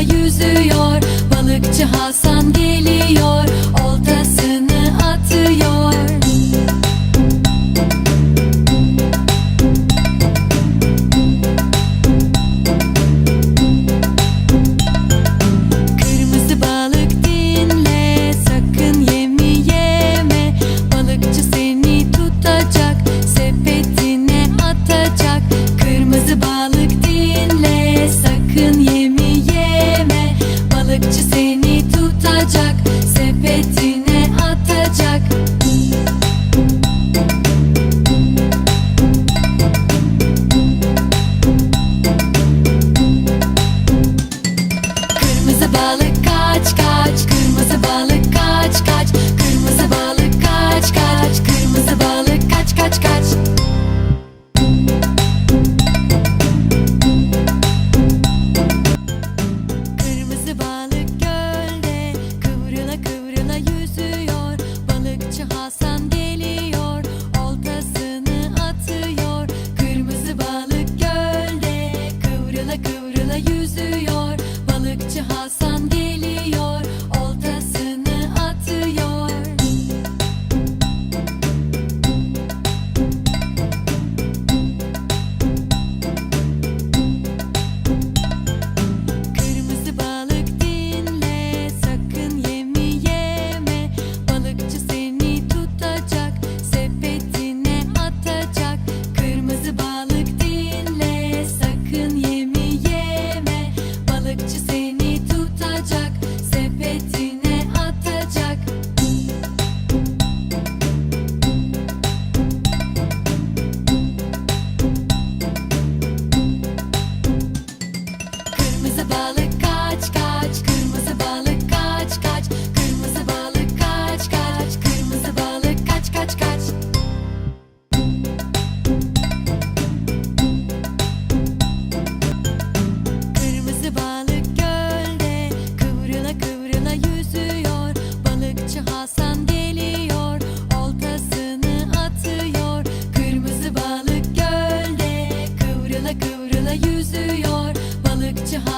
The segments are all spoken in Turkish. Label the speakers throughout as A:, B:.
A: yüzüyor. Balıkçı Hasan olacak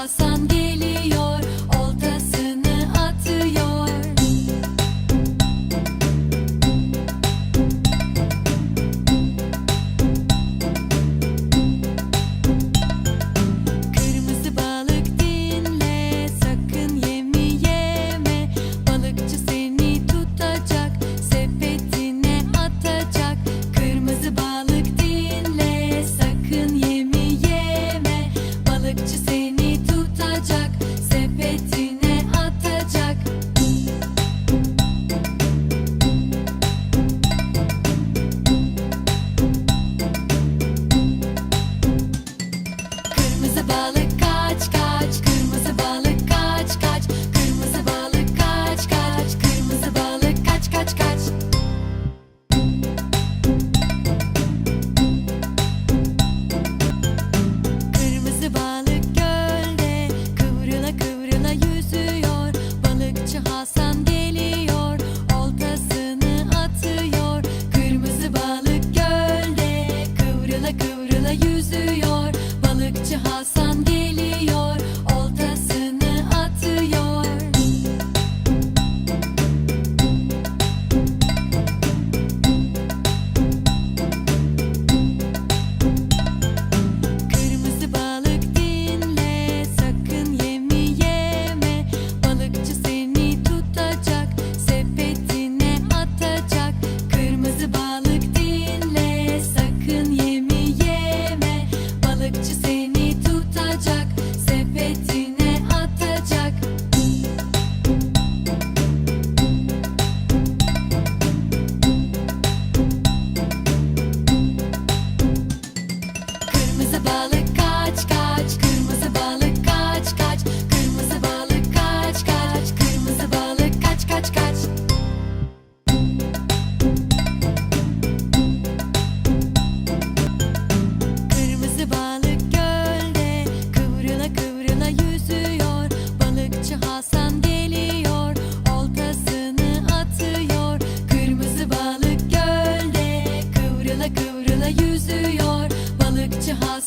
A: Balıkçı yüzüyor. Balıkçı has